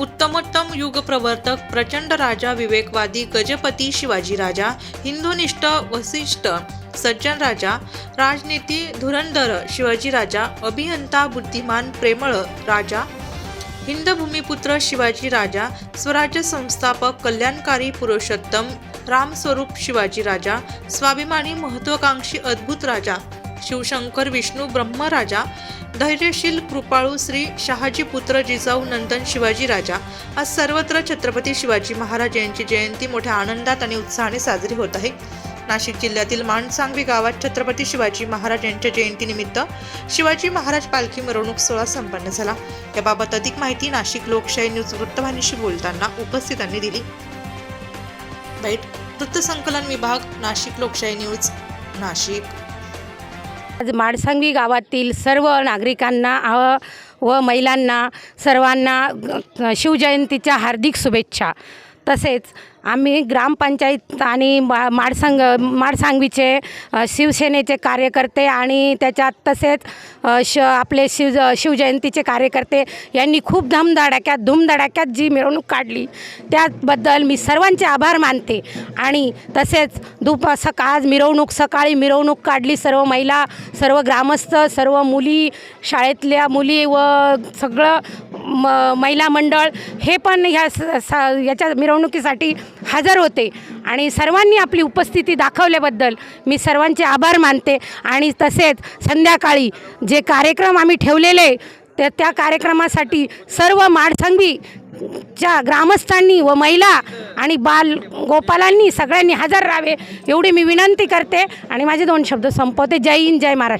उत्तमोत्तम युगप्रवर्तक प्रचंड राजा विवेकवादी गजपती शिवाजी राजा हिंदुनिष्ठ वसिष्ठ सज्जन राजा राजनीती धुरंधर शिवाजी राजा अभियंता बुद्धिमान प्रेमळ राजा हिंदभूमिपुत्र शिवाजी राजा स्वराज्य संस्थापक कल्याणकारी पुरुषोत्तम रामस्वरूप शिवाजी राजा स्वाभिमानी महत्वाकांक्षी अद्भुत राजा शिवशंकर विष्णू ब्रह्मराजा धैर्यशील कृपाळू श्री शहाजी पुत्र जिजाऊ नंदन शिवाजी राजा आज सर्वत्र छत्रपती शिवाजी महाराज यांची जयंती मोठ्या आनंदात आणि उत्साहाने साजरी होत आहे. नाशिक जिल्ह्यातील माणसांगवी गावात छत्रपती शिवाजी महाराज यांच्या जयंतीनिमित्त शिवाजी महाराज पालखी मिरवणूक सोहळा संपन्न झाला. याबाबत अधिक माहिती नाशिक लोकशाही न्यूज वृत्तवाहिनीशी बोलताना उपस्थितांनी दिली. बाईट वृत्तसंकलन विभाग नाशिक लोकशाही न्यूज नाशिक. आज माडसांगवी गावातील सर्व नागरिकांना व महिलांना सर्वांना शिवजयंतीच्या हार्दिक शुभेच्छा. तसेच आम्ही ग्रामपंचायत आणि मा माडसांग माडसांगवीचे शिवसेनेचे कार्यकर्ते आणि त्याच्यात तसेच श आपले शिव शिवजयंतीचे कार्यकर्ते यांनी खूप धमधडाक्यात धूमधडाक्यात जी मिरवणूक काढली त्याबद्दल मी सर्वांचे आभार मानते. आणि तसेच दुप सकाळ मिरवणूक सकाळी मिरवणूक काढली सर्व महिला सर्व ग्रामस्थ सर्व मुली शाळेतल्या मुली व सगळं म महिला मंडळ हे पण ह्या स स- याच्या मिरवणुकीसाठी हजर होते. आणि सर्वांनी आपली उपस्थिती दाखवल्याबद्दल मी सर्वांचे आभार मानते. आणि तसेच संध्याकाळी जे कार्यक्रम आम्ही ठेवलेले तर त्या कार्यक्रमासाठी सर्व माडसंगी च्या ग्रामस्थांनी व महिला आणि बाल गोपालांनी सगळ्यांनी हजर राहावे एवढी मी विनंती करते. आणि माझे दोन शब्द संपवते. जय हिंद जय महाराष्ट्र.